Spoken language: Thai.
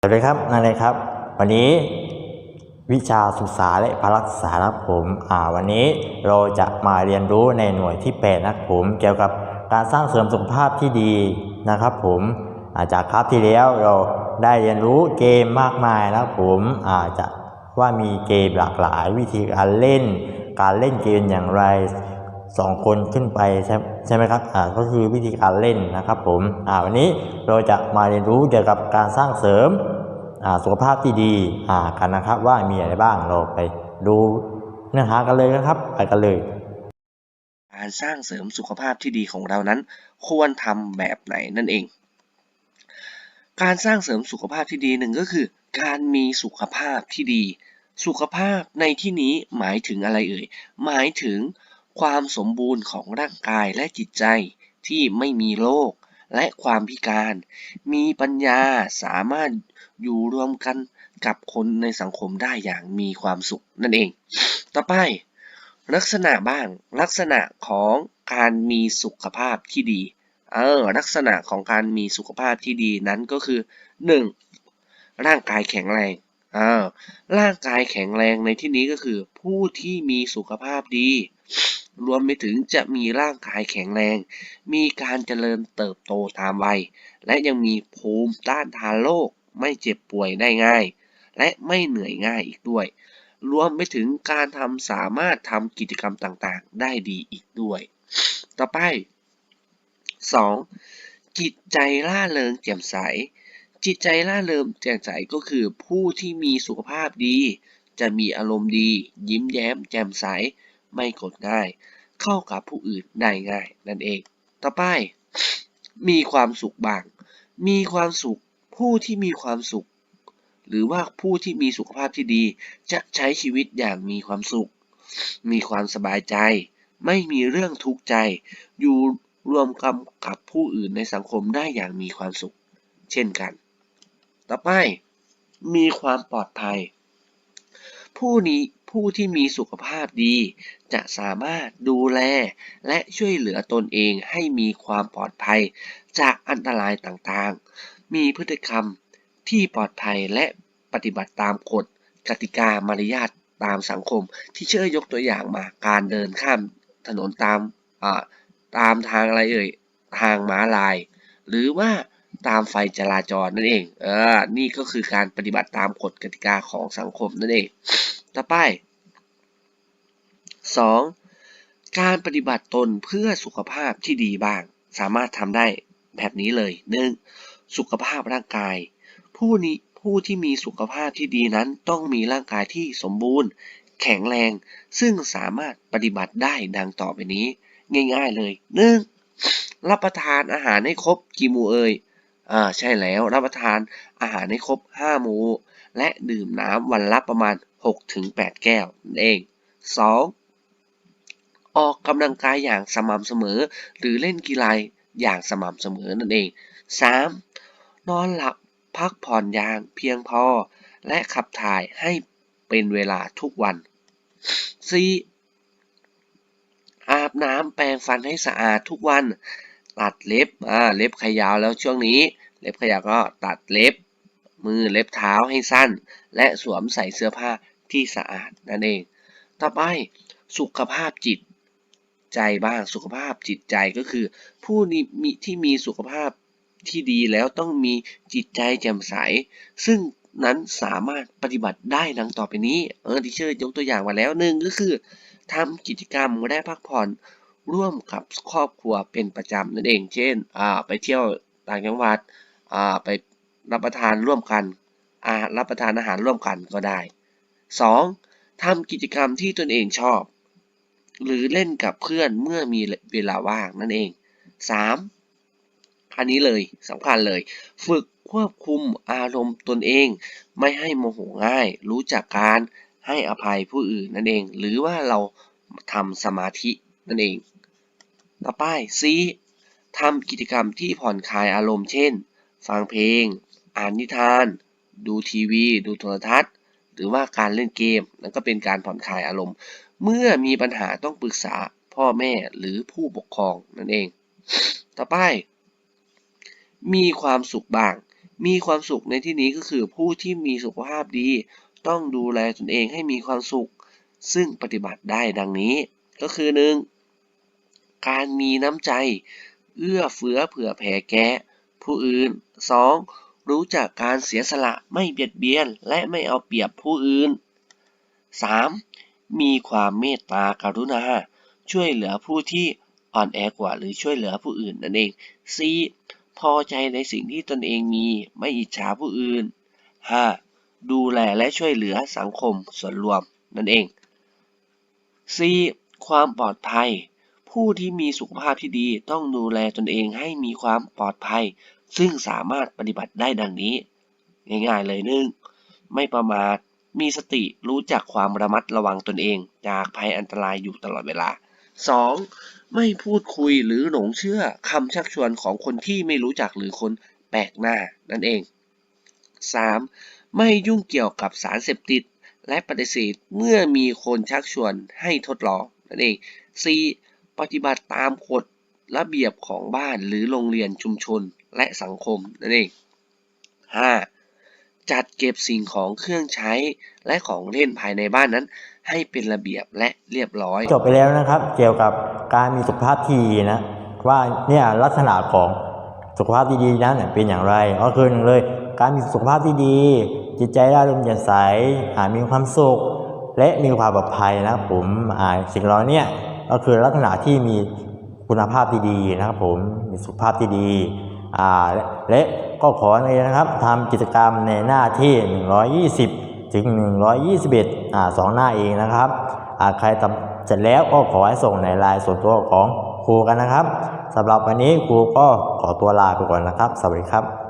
สวัสดีครับนั่นเลยครับ วันนี้วิชาศึกษาและพลักษาครับผมอ่าวันนี้เราจะมาเรียนรู้ในหน่วยที่8นะครับผมเกี่ยวกับการสร้างเสริมสุขภาพที่ดีนะครับผมอาจากคราบที่แล้วเราได้เรียนรู้เกมมากมายนะครับผมอาจจะว่ามีเกมหลากหลายวิธีการเล่น การเล่นเกมอย่างไร สองคนขึ้นไปใช่ใช่ไหมครับอ่าก็คือวิธีการเล่นนะครับผมอ่าวันนี้เราจะมาเรียนรู้เกี่ยวกับการสร้างเสริมอ่าสุขภาพที่ดีอ่ากันนะครับว่ามีอะไรบ้างเราไปดูเนื้อหากันเลยนะครับไปกันเลย การสร้างเสริมสุขภาพที่ดีของเรานั้น ควรทำแบบไหนนั่นเอง การสร้างเสริมสุขภาพที่ดีหนึ่งก็คือ การมีสุขภาพที่ดี สุขภาพในที่นี้หมายถึงอะไรเอ่ยหมายถึง ความสมบูรณ์ของร่างกายและจิตใจที่ไม่มีโรคและความพิการ มีปัญญาสามารถอยู่รวมกันกับคนในสังคมได้อย่างมีความสุขนั่นเอง ต่อไป ลักษณะบ้างลักษณะของการมีสุขภาพที่ดี เออ ลักษณะของการมีสุขภาพที่ดีนั้นก็คือ 1. ร่างกายแข็งแรงเออร่างกายแข็งแรงในที่นี้ก็คือ ผู้ที่มีสุขภาพดี รวมไปถึงจะมีร่างกายแข็งแรง มีการเจริญเติบโตตามวัย และยังมีภูมิต้านทานโรคไม่เจ็บป่วยได้ง่าย และไม่เหนื่อยง่ายอีกด้วย รวมไปถึงการทำสามารถทำกิจกรรมต่างๆ ได้ดีอีกด้วย ต่อไป 2. จิตใจร่าเริงแจ่มใส จิตใจร่าเริงแจ่มใสก็คือผู้ที่มีสุขภาพดี จะมีอารมณ์ดี ยิ้มแย้มแจ่มใส ไม่กดง่าย เข้ากับผู้อื่นได้ง่ายนั่นเอง ต่อไป มีความสุขบ้าง มีความสุขผู้ที่มีความสุข หรือว่าผู้ที่มีสุขภาพที่ดี จะใช้ชีวิตอย่างมีความสุข มีความสบายใจ ไม่มีเรื่องทุกข์ใจ อยู่รวมกันกับผู้อื่นในสังคมได้อย่างมีความสุข เช่นกัน ต่อไป มีความปลอดภัย ผู้นี้ ผู้ที่มีสุขภาพดี จะสามารถดูแล และช่วยเหลือตนเองให้มีความปลอดภัย จากอันตรายต่างๆ มีพฤติกรรมที่ปลอดภัยและปฏิบัติตามกฎกติกามารยาทตามสังคม ที่เชื่อยกตัวอย่างมาการเดินข้ามถนนตามตามทางอะไรเอ่ยทางม้าลาย หรือว่าตามไฟจราจรนั่นเองเออนี่ก็คือการปฏิบัติตามกฎกติกาของสังคมนั่นเอง ต่อไป 2. การปฏิบัติตนเพื่อสุขภาพที่ดีบ้าง สามารถทำได้แบบนี้เลย 1. สุขภาพร่างกาย ผู้นี้ผู้ที่มีสุขภาพที่ดีนั้นต้องมีร่างกายที่สมบูรณ์ แข็งแรง ซึ่งสามารถปฏิบัติได้ดังต่อไปนี้ ง่ายๆเลย 1. รับประทานอาหารให้ครบกี่หมู่เอ่ยอ่าใช่แล้วรับประทานอาหารให้ครบ 5 หมู่ และดื่มน้ำวันละประมาณ 6-8แก้วนั่นเอง 2. ออกกำลังกายอย่างสม่ำเสมอ หรือเล่นกีฬาอย่างสม่ำเสมอนั่นเอง 3. นอนหลับพักผ่อนอย่างเพียงพอ และขับถ่ายให้เป็นเวลาทุกวัน 4. อาบน้ำแปรงฟันให้สะอาดทุกวัน ตัดเล็บอ่าเล็บขยาวแล้วช่วงนี้ เล็บขยาวก็ตัดเล็บ มือเล็บเท้าให้สั้น และสวมใส่เสื้อผ้า ที่สะอาดนั่นเอง ต่อไปสุขภาพจิตใจบ้างสุขภาพจิตใจก็คือ ผู้มีที่มีสุขภาพที่ดีแล้วต้องมีจิตใจแจ่มใส ซึ่งนั้นสามารถปฏิบัติได้ดังต่อไปนี้เออที่เชอร์ยกตัวอย่างมาแล้วหนึ่งก็คือทำกิจกรรมและพักผ่อนร่วมกับครอบครัวเป็นประจำนั่นเอง เช่นอ่าไปเที่ยวต่างจังหวัดอ่าไปรับประทานร่วมกันอ่ารับประทานอาหารร่วมกันก็ได้ 2. ทำกิจกรรมที่ตนเองชอบ หรือเล่นกับเพื่อนเมื่อมีเวลาว่างนั่นเอง 3. อันนี้เลยสำคัญเลย ฝึกควบคุมอารมณ์ตนเอง ไม่ให้โมโหง่าย รู้จักการให้อภัยผู้อื่นนั่นเอง หรือว่าเราทำสมาธินั่นเอง ต่อไป C ทำกิจกรรมที่ผ่อนคลายอารมณ์เช่น ฟังเพลง อ่านนิทาน ดูทีวี ดูโทรทัศน์ หรือว่าการเล่นเกมนั่นก็เป็นการผ่อนคลายอารมณ์ เมื่อมีปัญหาต้องปรึกษาพ่อแม่หรือผู้ปกครองนั่นเอง ต่อไป มีความสุขบ้าง มีความสุขในที่นี้ก็คือผู้ที่มีสุขภาพดี ต้องดูแลตนเองให้มีความสุข ซึ่งปฏิบัติได้ดังนี้ ก็คือหนึ่งการมีน้ำใจ เอื้อเฟื้อเผื่อแผ่แก่ผู้อื่น 2. รู้จักการเสียสละไม่เบียดเบียนและไม่เอาเปรียบผู้อื่น 3. มีความเมตตากรุณา ช่วยเหลือผู้ที่อ่อนแอกว่าหรือช่วยเหลือผู้อื่นนั่นเอง 4. พอใจในสิ่งที่ตนเองมีไม่อิจฉาผู้อื่น 5. ดูแลและช่วยเหลือสังคมส่วนรวมนั่นเอง 4. ความปลอดภัย ผู้ที่มีสุขภาพที่ดีต้องดูแลตนเองให้มีความปลอดภัย ซึ่งสามารถปฏิบัติได้ดังนี้ ง่ายๆเลยหนึ่งไม่ประมาท มีสติรู้จักความระมัดระวังตนเอง จากภัยอันตรายอยู่ตลอดเวลา 2. ไม่พูดคุยหรือหลงเชื่อคำชักชวนของคนที่ไม่รู้จักหรือคนแปลกหน้านั่นเอง 3. ไม่ยุ่งเกี่ยวกับสารเสพติด และปฏิเสธเมื่อมีคนชักชวนให้ทดลองนั่นเอง 4. ปฏิบัติตามกฎระเบียบของบ้านหรือโรงเรียนชุมชนและสังคมนั่นเอง 5. จัดเก็บสิ่งของเครื่องใช้และของเล่นภายในบ้านนั้น ให้เป็นระเบียบและเรียบร้อย จบไปแล้วนะครับ เกี่ยวกับการมีสุขภาพที่ดีนะ ว่าเนี่ยลักษณะของสุขภาพที่ดีนั้นเป็นอย่างไรก็คือหนึ่งเลย การมีสุขภาพที่ดี จิตใจร่าเริงแจ่มใสอ่ามีความสุข และมีความปลอดภัยนะครับผมอ่าสิ่งเหล่านี้ ก็คือลักษณะที่มีคุณภาพที่ดีนะครับผมมีสุขภาพที่ดีอ่าและและก็ขอเลยนะครับทำกิจกรรมในหน้าที่ 120 ถึง 121อ่าสองหน้าเองนะครับอ่าใครทำเสร็จแล้วก็ขอให้ส่งในไลน์ส่วนตัวของครูกันนะครับสำหรับวันนี้ครูก็ขอตัวลาไปก่อนนะครับ สวัสดีครับ